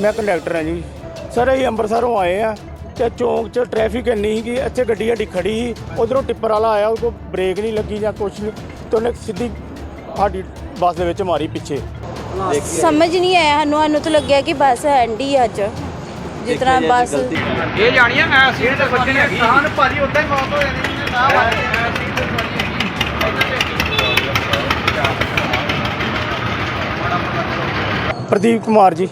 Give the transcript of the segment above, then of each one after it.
ਮੈਂ ਕੰਡਕਟਰ ਹਾਂ ਜੀ। ਸਰ ਅਸੀਂ ਅੰਮ੍ਰਿਤਸਰੋਂ ਆਏ ਆ ਤੇ ਚੌਂਕ 'ਚ ਟ੍ਰੈਫਿਕ ਇੰਨੀ ਸੀ ਕਿ ਇੱਥੇ ਗੱਡੀ ਸਾਡੀ ਖੜੀ ਸੀ। ਉਧਰੋਂ ਟਿੱਪਰ ਵਾਲਾ ਆਇਆ ਉਹ ਕੋ ਬ੍ਰੇਕ ਨਹੀਂ ਲੱਗੀ ਜਾਂ ਕੁਛ ਨਹੀਂ ਤੇ ਉਹਨੇ ਸਿੱਧੀ ਸਾਡੀ ਬੱਸ ਦੇ ਵਿੱਚ ਮਾਰੀ ਪਿੱਛੇ। ਸਮਝ ਨਹੀਂ ਆਇਆ ਸਾਨੂੰ ਸਾਨੂੰ ਤਾਂ ਲੱਗਿਆ ਕਿ ਬੱਸ ਐਂਡੀ ਅੱਜ। ਜਿਸ ਤਰ੍ਹਾਂ ਬੱਸ ਇਹ ਜਾਣੀਆਂ ਐ ਸੀਟ ਤੇ ਵੱਜਣੀ ਹੈਗੀ ਕਾਨ ਭਾਜੀ ਉਦਾਂ ਹੀ ਮੌਤ ਹੋ ਜਾਣੀ ਨਾ। ਪ੍ਰਦੀਪ ਕੁਮਾਰ ਜੀ।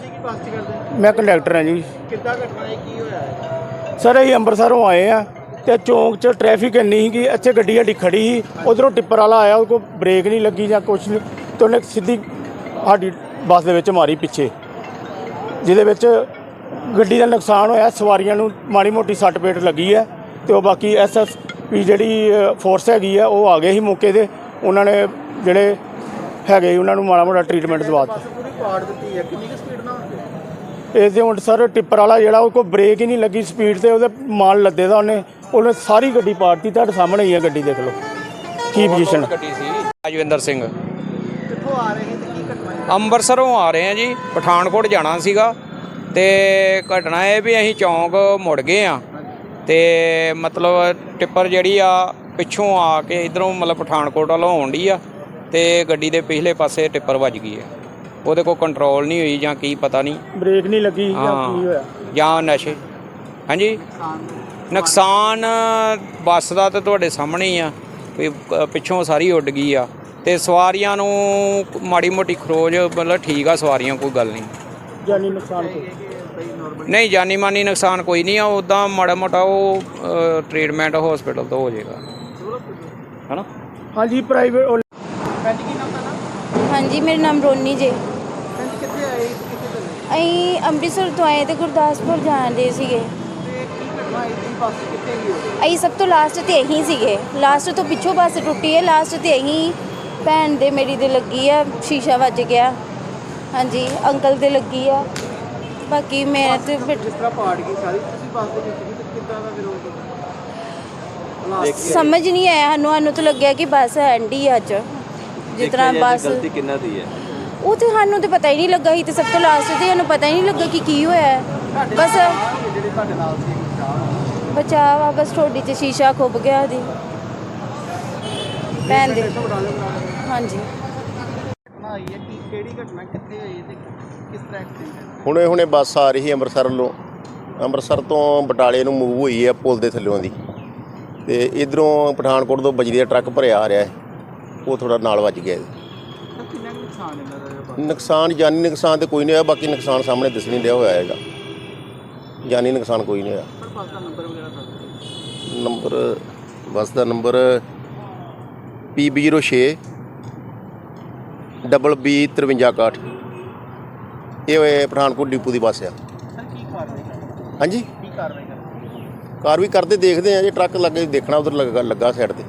ਮੈਂ ਕੰਡਕਟਰ ਹਾਂ ਜੀ। ਕਿੱਦਾਂ ਘਟਨਾ ਹੈ ਕੀ ਹੋਇਆ? ਹੈ ਸਰ ਅਸੀਂ ਅੰਮ੍ਰਿਤਸਰੋਂ ਆਏ ਆ ਤੇ ਚੌਂਕ 'ਚ ਟ੍ਰੈਫਿਕ ਇੰਨੀ ਸੀ ਕਿ ਇੱਥੇ ਗੱਡੀ ਸਾਡੀ ਖੜੀ ਸੀ ਉਧਰੋਂ ਟਿੱਪਰ ਵਾਲਾ ਆਇਆ ਉਹ ਕੋ ਬ੍ਰੇਕ ਨਹੀਂ ਲੱਗੀ ਜਾਂ ਕੁਛ ਨਹੀਂ ਤੇ ਉਹਨੇ ਸਿੱਧੀ ਸਾਡੀ ਬੱਸ ਦੇ ਵਿੱਚ ਮਾਰੀ ਪਿੱਛੇ ਜਿਹਦੇ ਵਿੱਚ ਗੱਡੀ ਦਾ ਨੁਕਸਾਨ ਹੋਇਆ ਸਵਾਰੀਆਂ ਨੂੰ ਮਾੜੀ ਮੋਟੀ ਸੱਟ ਪੇਟ ਲੱਗੀ ਹੈ ਤੇ ਉਹ ਬਾਕੀ ਐਸਐਸਪੀ ਜਿਹੜੀ ਫੋਰਸ ਹੈਗੀ ਆ ਉਹ ਆ ਗਏ ਸੀ ਮੌਕੇ ਤੇ ਉਹਨਾਂ ਨੇ ਜਿਹੜੇ ਹੈਗੇ ਸੀ ਉਹਨਾਂ ਨੂੰ ਮਾੜਾ ਮੋਟਾ ਟ੍ਰੀਟਮੈਂਟ ਦਵਾ ਦਿੱਤਾ। ਪੂਰੀ ਪਾੜ ਦਿੱਤੀ ਹੈ ਕਿੰਨੀ ਕੁ ਸਪੀਡ ਨਾਲ? ਇਸ ਦੇ ਹੁਣ ਸਰ ਟਿੱਪਰ ਵਾਲਾ ਜਿਹੜਾ ਉਹ ਕੋ ਬ੍ਰੇਕ ਹੀ ਨਹੀਂ ਲੱਗੀ ਸਪੀਡ ਤੇ ਉਹਦੇ ਮਾਲ ਲੱਦੇ ਦਾ ਉਹਨੇ ਉਹਨੇ ਸਾਰੀ ਗੱਡੀ ਪਾੜਤੀ ਤੁਹਾਡੇ ਸਾਹਮਣੇ ਹੀ ਹੈ ਗੱਡੀ ਦੇਖ ਲਓ। ਕੀ ਪੋਜੀਸ਼ਨ ਗੱਡੀ ਸੀ। ਰਾਜਵਿੰਦਰ ਸਿੰਘ। ਕਿੱਥੋਂ ਆ ਰਹੇ ਤੇ ਕੀ ਘਟਨਾ ਹੈ? ਅੰਮ੍ਰਿਤਸਰੋਂ ਆ ਰਹੇ ਆ ਜੀ ਪਠਾਨਕੋਟ ਜਾਣਾ ਸੀਗਾ। ਤੇ ਘਟਨਾ ਇਹ ਵੀ ਅਸੀਂ ਚੌਂਕ ਮੁੜ ਗਏ ਆ। ਤੇ ਮਤਲਬ ਟਿੱਪਰ ਜਿਹੜੀ ਆ ਪਿੱਛੋਂ ਆ ਕੇ ਇਧਰੋਂ ਮਤਲਬ ਪਠਾਨਕੋਟ ਵੱਲੋਂ ਆਉਂਦੀ ਆ। ਤੇ ਗੱਡੀ ਦੇ ਪਿਛਲੇ ਪਾਸੇ ਟਿੱਪਰ ਵੱਜ ਗਈ ਹੈ। ਉਹਦੇ ਕੋਲ ਕੰਟਰੋਲ ਨਹੀਂ ਹੋਈ ਜਾਂ ਕੀ ਪਤਾ ਨਹੀਂ। ਬ੍ਰੇਕ ਨਹੀਂ ਲੱਗੀ ਜਾਂ ਕੀ ਹੋਇਆ? ਜਾਂ ਨਸ਼ੇ। ਹਾਂਜੀ? ਨੁਕਸਾਨ। ਬੱਸ ਦਾ ਤੇ ਤੁਹਾਡੇ ਸਾਹਮਣੇ ਹੀ ਆ ਵੀ ਪਿੱਛੋਂ ਸਾਰੀ ਉੱਡ ਗਈ ਆ। ਤੇ ਸਵਾਰੀਆਂ ਨੂੰ ਮਾੜੀ ਮੋਟੀ ਖਰੋਜ ਮਤਲਬ ਠੀਕ ਆ ਸਵਾਰੀਆਂ ਕੋਈ ਗੱਲ ਨਹੀਂ। ਜਾਨੀ ਨੁਕਸਾਨ ਕੋਈ? ਨਹੀਂ ਜਾਨੀ ਮਾਨੀ ਨੁਕਸਾਨ ਕੋਈ ਨਹੀਂ ਆ ਉਦਾਂ ਮਾੜਾ ਮੋਟਾ ਉਹ ਟ੍ਰੀਟਮੈਂਟ ਹਸਪੀਟਲ ਤੋਂ ਹੋ ਜਾਏਗਾ। ਹਨਾ? ਹਾਂਜੀ ਪ੍ਰਾਈਵੇਟ ਹਾਂਜੀ ਮੇਰਾ ਨਾਮ ਰੋਨੀ ਜੇ ਭੈਣ ਜੀ ਕਿੱਥੇ ਆਏ ਕਿੱਥੇ ਚੱਲੇ ਅਸੀਂ ਅੰਮ੍ਰਿਤਸਰ ਤੋਂ ਆਏ ਤੇ ਗੁਰਦਾਸਪੁਰ ਜਾਣਦੇ ਸੀਗੇ। ਤੇ ਕੀ ਘਟਨਾ ਹੋਈ ਸੀ ਬੱਸ ਕਿੱਥੇ ਗਈ ਉਹ ਅਸੀਂ ਸਭ ਤੋਂ ਲਾਸਟ ਤੇ ਇਹੀ ਸੀਗੇ। ਲਾਸਟ ਤੋਂ ਪਿੱਛੋਂ ਬੱਸ ਟੁੱਟੀ ਹੈ ਲਾਸਟ ਤੇ ਇਹੀ ਭੈਣ ਦੇ ਮੇਰੀ ਦੇ ਲੱਗੀ ਆ ਸ਼ੀਸ਼ਾ ਵੱਜ ਗਿਆ। ਹਾਂਜੀ ਅੰਕਲ ਦੇ ਲੱਗੀ ਆ। ਬਾਕੀ ਮੈਂ ਤੇ ਫਿਰ ਜਿਸ ਤਰ੍ਹਾਂ ਪਾੜ ਗਈ ਸਾਰੀ ਤੁਸੀਂ ਬੱਸ ਦੇ ਵਿੱਚ ਵੀ ਤੇ ਕਿੱਦਾਂ ਦਾ ਹਾਲਾਤ ਸਮਝ ਨਹੀਂ ਆਇਆ ਸਾਨੂੰ ਸਾਨੂੰ ਤਾਂ ਲੱਗਿਆ ਕਿ ਬੱਸ ਐਂਡੀ ਅੱਜ। ਜਿਸ ਤਰ੍ਹਾਂ ਬੱਸ ਗਲਤੀ ਕਿੰਨਾ ਦੀ ਹੈ। ਉਹ ਤੇ ਸਾਨੂੰ ਤੇ ਪਤਾ ਹੀ ਨਹੀਂ ਲੱਗਾ ਸੀ ਤੇ ਸਭ ਤੋਂ ਲਾਸਟ ਤੇ ਸਾਨੂੰ ਪਤਾ ਹੀ ਨਹੀਂ ਲੱਗਾ ਕਿ ਕੀ ਹੋਇਆ ਹੈ। ਬਸ ਜਿਹੜੇ ਤੁਹਾਡੇ ਨਾਲ ਸੀ ਚਾਹ ਬਚਾਅ ਵਾ ਬਸ ਠੋਡੀ 'ਚ ਸ਼ੀਸ਼ਾ ਖੁੱਭ ਗਿਆ ਉਹਦੀ ਭੈਣ ਦੇ। ਹਾਂਜੀ। ਘਟਨਾ ਹੋਈ ਹੈ ਕੀ ਕਿਹੜੀ ਘਟਨਾ ਕਿੱਥੇ ਹੋਈ ਤੇ ਕਿਸ ਤਰ੍ਹਾਂ ਐਕਸੀਡੈਂਟ ਹੈ ਹੁਣੇ ਹੁਣੇ ਬੱਸ ਆ ਰਹੀ ਅੰਮ੍ਰਿਤਸਰ ਵੱਲੋਂ ਅੰਮ੍ਰਿਤਸਰ ਤੋਂ ਬਟਾਲੇ ਨੂੰ ਮੂਵ ਹੋਈ ਹੈ ਪੁਲ ਦੇ ਥੱਲਿਓਂ ਦੀ। ਤੇ ਇਧਰੋਂ ਪਠਾਨਕੋਟ ਤੋਂ ਬਜਰੀ ਦਾ ਟਰੱਕ ਭਰਿਆ ਆ ਰਿਹਾ ਹੈ। ਉਹ ਥੋੜਾ ਨਾਲ ਵੱਜ ਗਿਆ ਕਿੰਨਾ ਕੁ ਨੁਕਸਾਨ ਇਹਨਾਂ ਦਾ? ਨੁਕਸਾਨ ਜਾਨੀ ਨੁਕਸਾਨ ਤੇ ਕੋਈ ਨਹੀਂ ਹੋਇਆ ਬਾਕੀ ਨੁਕਸਾਨ ਸਾਹਮਣੇ ਦਿਸ ਨਹੀਂ ਰਿਹਾ ਹੋਇਆ ਹੈਗਾ। ਜਾਨੀ ਨੁਕਸਾਨ ਕੋਈ ਨਹੀਂ ਹੋਇਆ। ਪਰ ਬੱਸ ਦਾ ਨੰਬਰ ਬੱਸ ਦਾ ਨੰਬਰ PB06 ਡਬਲ B 5361 ਇਹ ਹੋਏ ਪਠਾਨਕੋਟ ਡਿਪੂ ਦੀ ਬੱਸ ਆ। ਹਾਂਜੀ? ਕੀ ਕਾਰਵਾਈ ਕਰਦੇ ਦੇਖਦੇ ਆ ਜੇ ਟਰੱਕ ਲੱਗੇ ਦੇਖਣਾ ਉਧਰ ਲੱਗਾ ਲੱਗਾ ਸਾਈਡ ਤੇ।